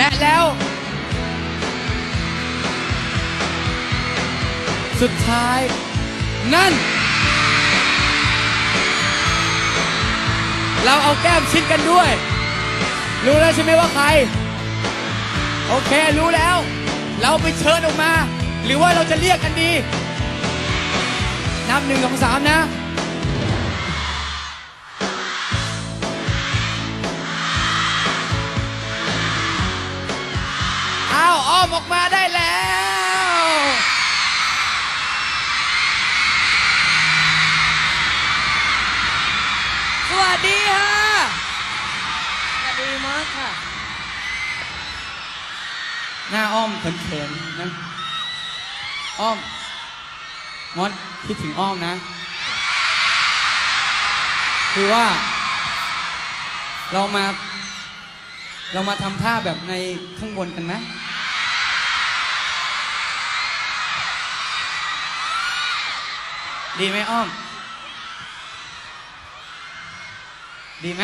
และแล้ว สุดท้าย นั่น เราเอาแก้มชิดกันด้วย รู้แล้วใช่ไหมว่าใคร โอเครู้แล้ว เราไปเชิญออกมา หรือว่าเราจะเรียกกันดี นับหนึ่งสองสามนะ ออ้อมออกมาได้แล้ว สวัสดีค่ะ สวัสดีมากค่ะ หน้าอ้อมเขินๆนะ อ้อมมอสคิดถึงอ้อมนะ คือว่า เรามา เรามาทำท่าแบบในข้างบนกันไหม ดีไหมอ้อม ดีไหม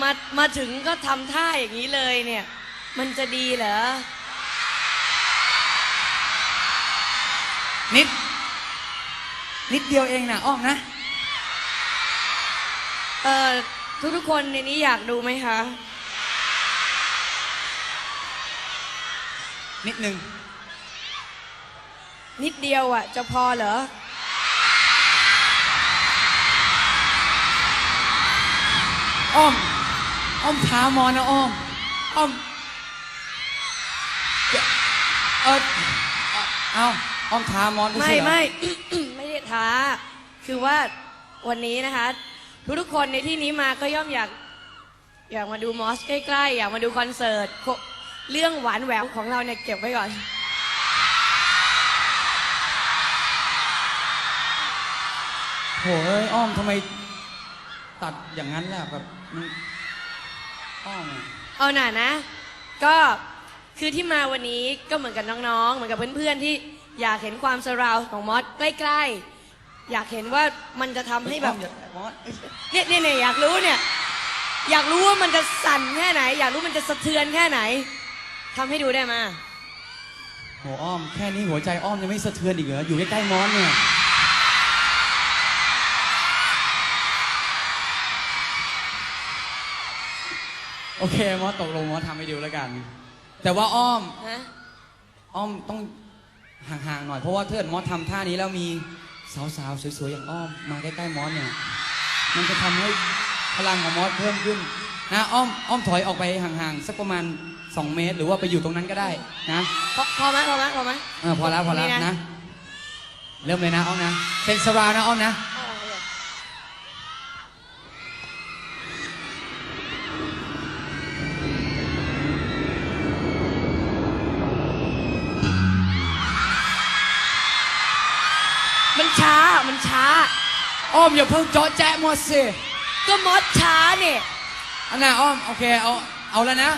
มามาถึงก็ทำท่าอย่างนี้เลยเนี่ย มันจะดีเหรอ นิด นิดเดียวเองนะอ้อมนะ เอ่อ ทุกๆคนในนี้อยากดูไหมคะ นิดนึง นิดเดียวอะ จะพอเหรอ อ้อม อ้อมท้ามอนนะอ้อม อ้อมเดี๋ยวเออเอาอ้อมท้ามอนไม่ใช่เหรอ ไม่ ไม่ได้ท้า คือว่าวันนี้นะคะทุกๆคนในที่นี้มาก็ย่อมอยาก อยากมาดูมอสใกล้ๆ อยากมาดูคอนเสิร์ตโคเรื่องหวานแหววของเราเนี่ยเก็บไว้ก่อน โหเอ้ยอ้อมทำไมตัดอย่างนั้นล่ะแบบมันอ้อมอะ เอาหน่านะ ก็คือที่มาวันนี้ก็เหมือนกับน้องๆ เหมือนกับเพื่อนๆที่อยากเห็นความสราวของมอสใกล้ๆ อยากเห็นว่ามันจะทำให้แบบเนี่ยเนี่ยเนี่ยอยากรู้เนี่ย อยากรู้ว่ามันจะสั่นแค่ไหน อยากรู้มันจะสะเทือนแค่ไหนทำให้ดูได้มาโหอ้อมแค่นี้หัวใจอ้อมยังไม่สะเทือนอีกเหรออยู่ใกล้ๆมอสเนี่ย โอเคมอสตกลงมอสทำให้ดูแล้วกัน แต่ว่าอ้อม ฮะ อ้อมต้องห่างๆหน่อยเพราะว่าถ้าเกิดมอสทำท่านี้แล้วมีสาวๆสวยๆอย่างอ้อมมาใกล้ๆมอสเนี่ยมันจะทำให้พลังของมอสเพิ่มขึ้นนะอ้อมอ้อมถอยออกไปห่างๆสักประมาณ 2 เมตร หรือว่าไปอยู่ตรงนั้นก็ได้นะพอพอไหมพอไหมพอไหม เออพอแล้วพอแล้วนี่นะ นะ เริ่มเลยนะอ้อมนะเป็นสรานะอ้อมนะ อ้อมอย่าเพิ่งเจาะแจ๊ะมอสสิก็มอสช้าเนี่ยอันน่ะอ้อมโอเคเอาเอาแล้วนะ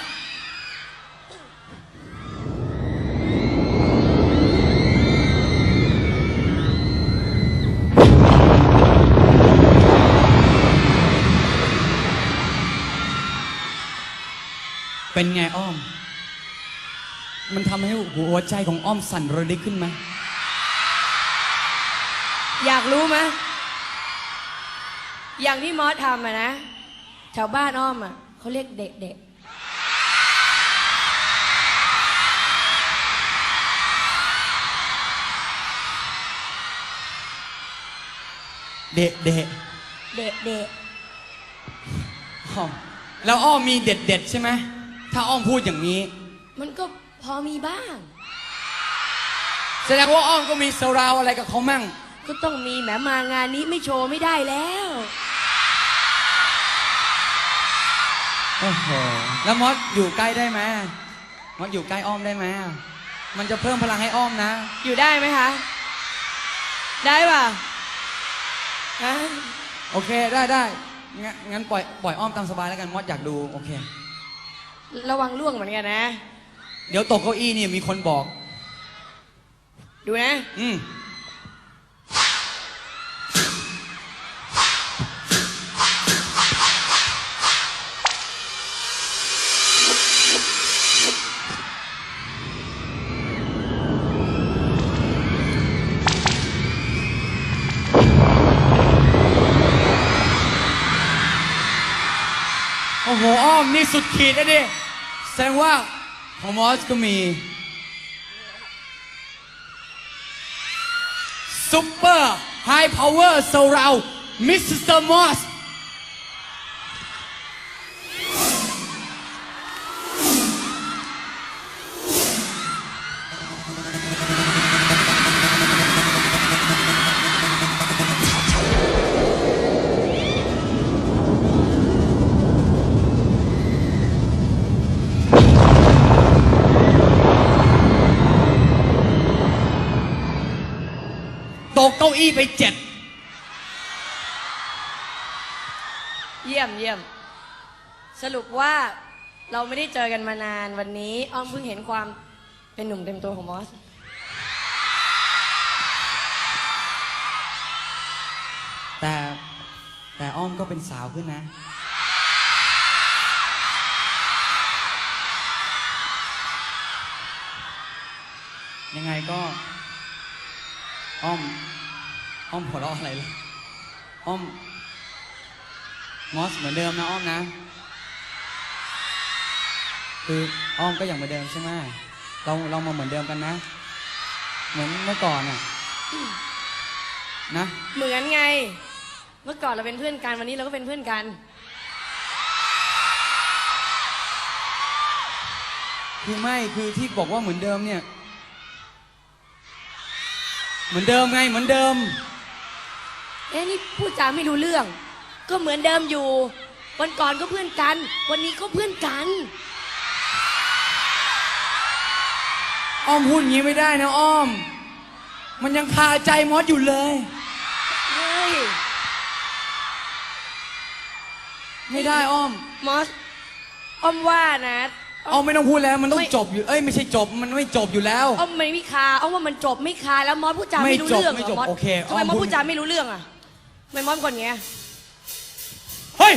เป็นไงอ้อม มันทำให้หัวใจของอ้อมสั่นระลิกขึ้นไหมอยากรู้ไหม อย่างที่มอสทำอะนะแถวบ้านอ้อมอะเขาเรียกเด็กเด็กเดะเดะเด็กเด็กอ้อมแล้วอ้อมมีเด็ดเด็ดๆใช่ไหมถ้าอ้อมพูดอย่างนี้ มันก็พอมีบ้าง แสดงว่าอ้อมก็มีสราวอะไรกับเขามั่ง ก็ต้องมีแหมมางานนี้ไม่โชว์ไม่ได้แล้ว โอ้โหแล้วมอสอยู่ใกล้ได้ไหมมอสอยู่ใกล้อ้อมได้ไหมมันจะเพิ่มพลังให้อ้อมนะ อยู่ได้ไหมคะ ได้ป่ะฮะโอเคได้ได้งั้นงั้นปล่อยปล่อยอ้อมตามสบายแล้วกันมอสอยากดูโอเค ระวังล่วงเหมือนกันนะ เดี๋ยวตกเก้าอี้นี่มีคนบอก ดูนะ อืม สุดขีดแล้วดิแสดงว่าของมอสก็มีซุปเปอร์ไฮพาวเวอร์โซราวมิสเตอร์มอสาอี้ไปเจ็ดเยี่ยมเยี่ยม สรุปว่าเราไม่ได้เจอกันมานานวันนี้ อ้อมเพิ่งเห็นความเป็นหนุ่มเต็มตัวของมอส แต่แต่อ้อมก็เป็นสาวขึ้นนะ ยังไงก็ อ้อม อ้อมหัวเราะอะไรเลยอ้อมมอสเหมือนเดิมนะอ้อมนะ คืออ้อมก็อย่างเหมือนเดิมใช่ไหมเราเรามาเหมือนเดิมกันนะ เหมือนเมื่อก่อนอะนะเหมือนไง เมื่อก่อนเราเป็นเพื่อนกันวันนี้เราก็เป็นเพื่อนกัน คือไม่คือที่บอกว่าเหมือนเดิมเนี่ย เหมือนเดิมไงเหมือนเดิม เอ๊ะนี่พูดจาไม่รู้เรื่อง ก็เหมือนเดิมอยู่ วันก่อนก็เพื่อนกัน วันนี้ก็เพื่อนกัน อ้อมพูดอย่างนี้ไม่ได้นะอ้อม มันยังคาใจมอสอยู่เลย เฮ้ย ไม่ได้อ้อม มอส อ้อมว่านะ อ้อมไม่ต้องพูดแล้ว มันต้องไม่จบอยู่ เอ้ยไม่ใช่จบ มันไม่จบอยู่แล้ว อ้อมไม่มีคา อ้อมว่ามันจบไม่คาแล้วมอสพูดจาไม่รู้ไม่จบเรื่องไม่หรจอบมอสโอเคทำไมอ้อมมอสพูด พูดจาไม่รู้เรื่องอะทำ ไมมอสเป็นคนอย่างเงี้ยเฮ้ย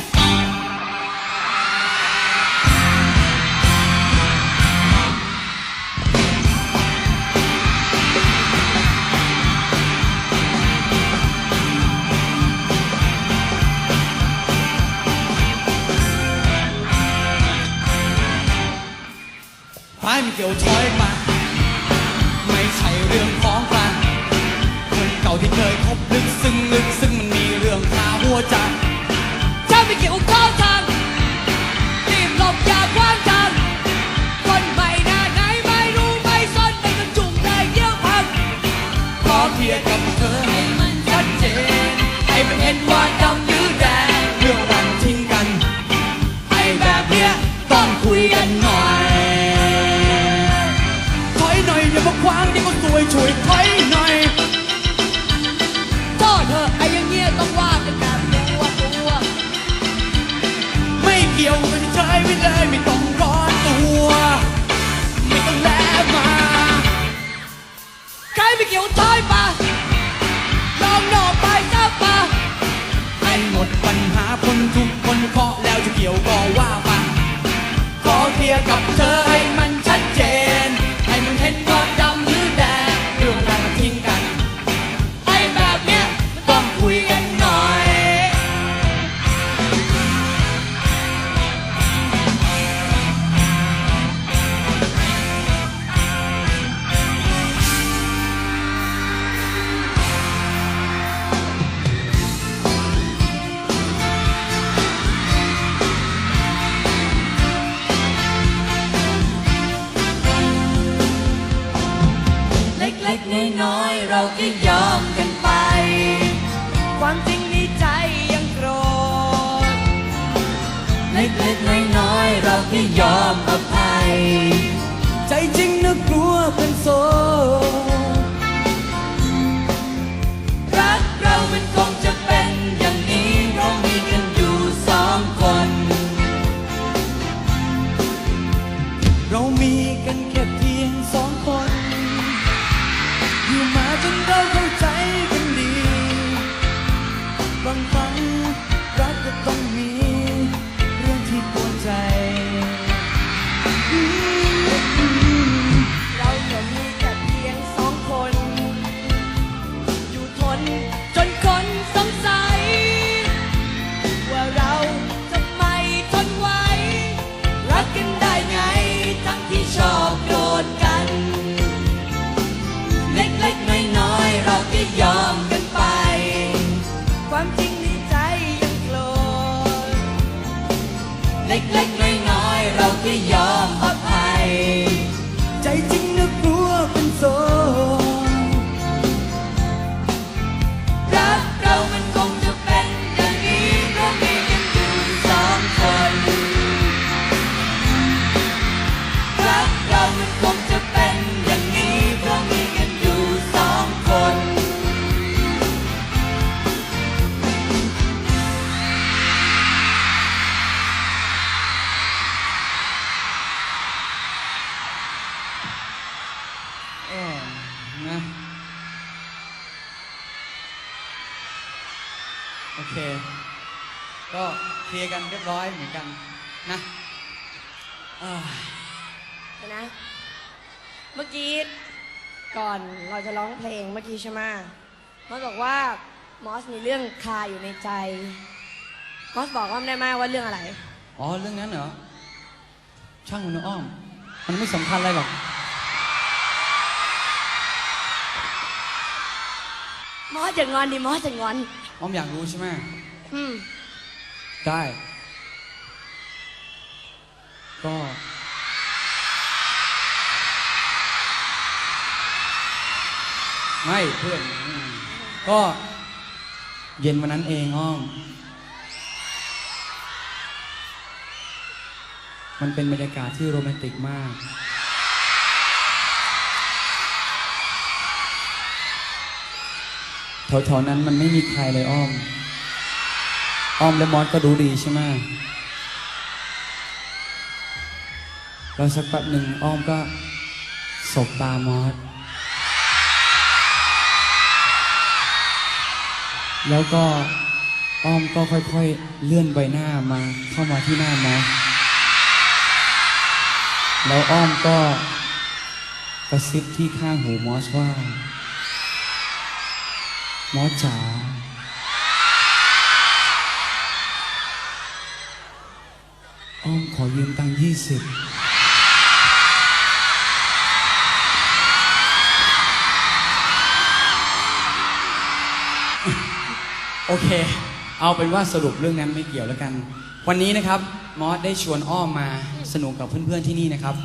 พายไม่เกี่ยวช้อยมาไม่ใช่เรื่องของกันคนเก่าที่เคยคบลึกซึ้งลึกซึ้งมันมีเรื่องคาหั วใจถ้าไม่เกี่ยวข้องทางรีบหลบอย่าคว้างกันคนใหม่หน้าไหนไม่รู้ไม่สนไม่ต้องจุ่มได้เยี่ยวพันขอเคลียร์กับ เกี่ยวกันเฉยไปเลยไม่ต้องร้อนตัว ไม่ต้องแลมาใครไม่เกี่ยวถอยปะลองหนอกไปซะปะให้หมดปัญหาคนทุกคนเคาะแล้วจะเกี่ยวก็ว่าปะขอเคลียร์กับเธอ เล็กๆน้อยๆเราก็ยอมอภัย บร้อยเหมือนกันนะอ่าเดี๋ยวนะ เมื่อกี้ก่อนเราจะร้องเพลงเมื่อกี้ใช่ไหมมอสบอกว่ามอสมีเรื่องคาอยู่ในใจ มอสบอกว่าไม่ได้ไหมว่าเรื่องอะไร อ๋อเรื่องนั้นเหรอ ช่างมันนะอ้อม มันไม่สำคัญอะไรหรอก มอสจะงอนดิมอสจะงอน อ้อมอยากรู้ใช่ไหมอืม ได้ ก็ ไม่เพื่อน ก็เย็นวันนั้นเองอ้อม มันเป็นบรรยากาศที่โรแมนติกมาก แถวๆนั้นมันไม่มีใครเลยอ้อม อ้อมและมอสก็รู้ดีใช่ไหม แล้วสักแป๊บหนึ่งอ้อมก็สบตามอสแล้วก็อ้อมก็ค่อยๆ เลื่อนใบหน้ามาเข้ามาที่หน้ามอสแล้วอ้อมก็กระซิบที่ข้างหูมอสว่า มอสจ๋าอ้อมขอยืมตังค์ยี่สิบ อเค เอาเป็นว่าสรุปเรื่องนั้นไม่เกี่ยวแล้วกัน วันนี้นะครับมอสได้ชวนอ้อมมาสนุกกับเพื่อนๆที่นี่นะครับ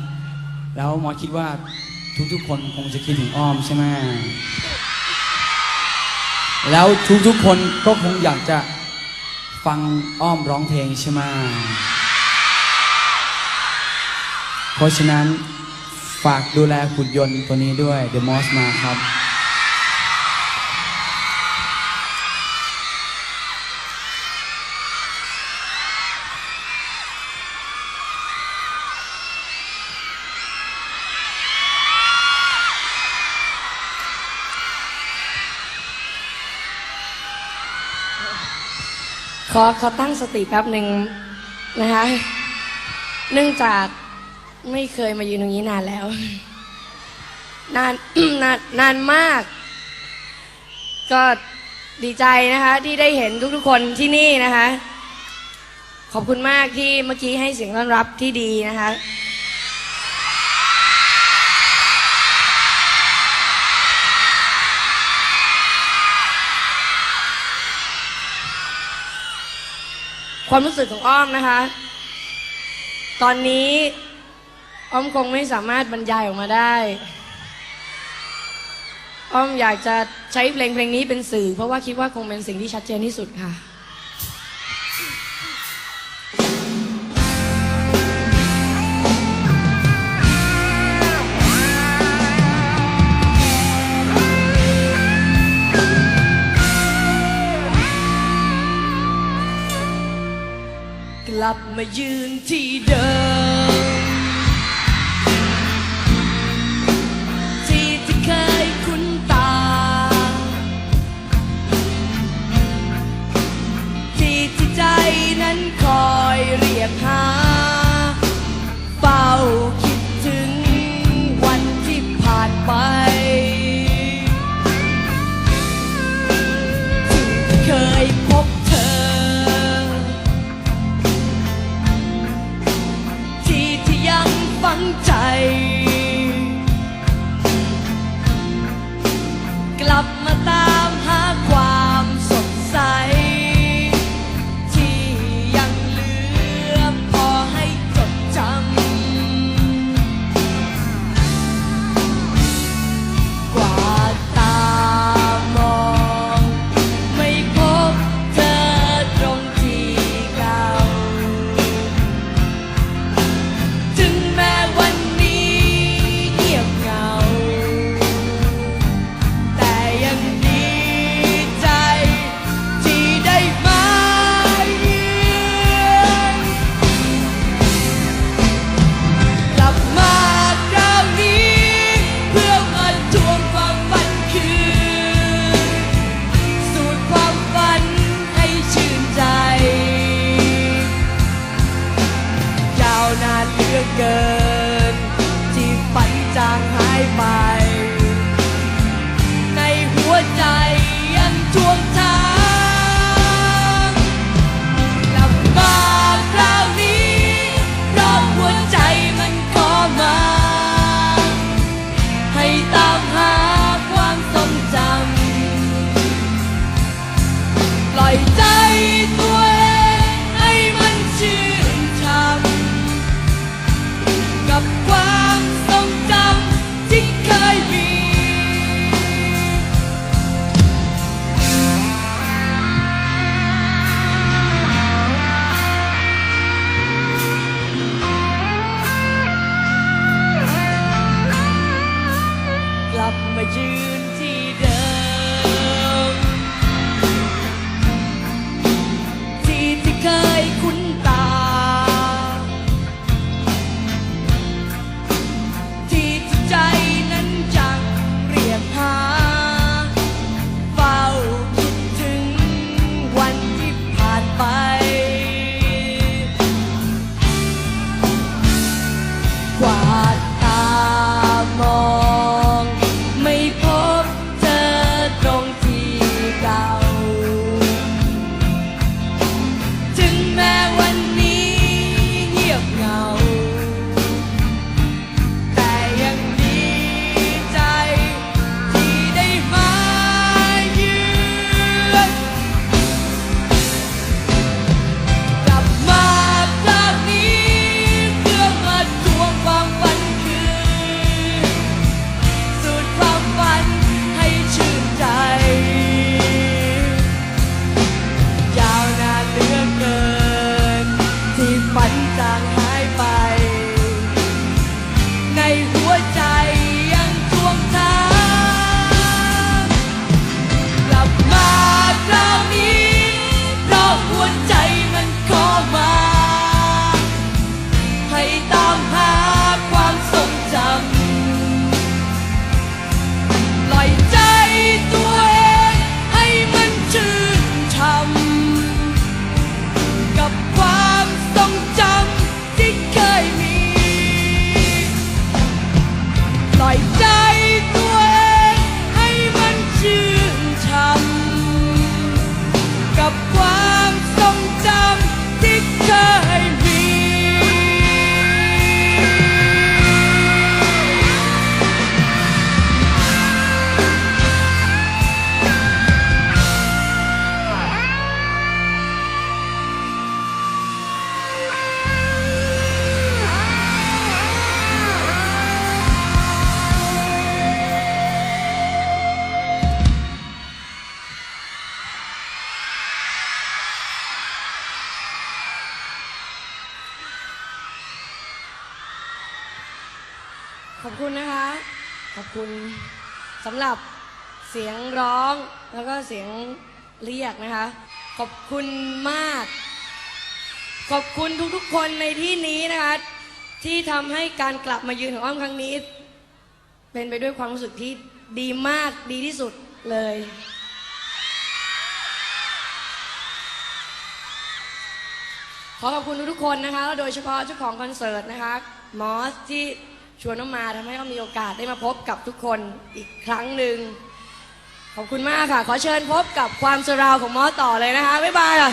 แล้วมอสคิดว่าทุกๆ คนคงจะคิดถึงอ้อมใช่ไหมแล้วทุกๆ คนก็คงอยากจะฟังอ้อมร้องเพลงใช่ไหมเพราะฉะนั้นฝากดูแลหุ่นยนต์ตัวนี้ด้วยเด e m มอสมาครับ ขอขอตั้งสติแป๊บหนึ่งนะคะ เนื่องจากไม่เคยมายืนตรงนี้นานแล้ว นานนานนานมาก ก็ดีใจนะคะที่ได้เห็นทุกๆคนที่นี่นะคะ ขอบคุณมากที่เมื่อกี้ให้เสียงต้อนรับที่ดีนะคะ ความรู้สึกของอ้อมนะคะ ตอนนี้อ้อมคงไม่สามารถบรรยายออกมาได้ อ้อมอยากจะใช้เพลงเพลงนี้เป็นสื่อ เพราะว่าคิดว่าคงเป็นสิ่งที่ชัดเจนที่สุดค่ะ ลับมายืนที่เดิม คุณนะคะ ขอบคุณสำหรับเสียงร้องแล้วก็เสียงเรียกนะคะ ขอบคุณมาก ขอบคุณทุกๆคนในที่นี้นะคะ ที่ทำให้การกลับมายืนของอ้อมครั้งนี้ เป็นไปด้วยความรู้สึกที่ดีมากดีที่สุดเลย ขอขอบคุณทุกๆคนนะคะแล้วโดยเฉพาะเจ้าของคอนเสิร์ตนะคะมอสที่ ชวนน้องมาทำให้เรามีโอกาสได้มาพบกับทุกคนอีกครั้งหนึ่งขอบคุณมากค่ะ ขอเชิญพบกับความสราวของมอต่อเลยนะคะบ๊ายบายค่ะ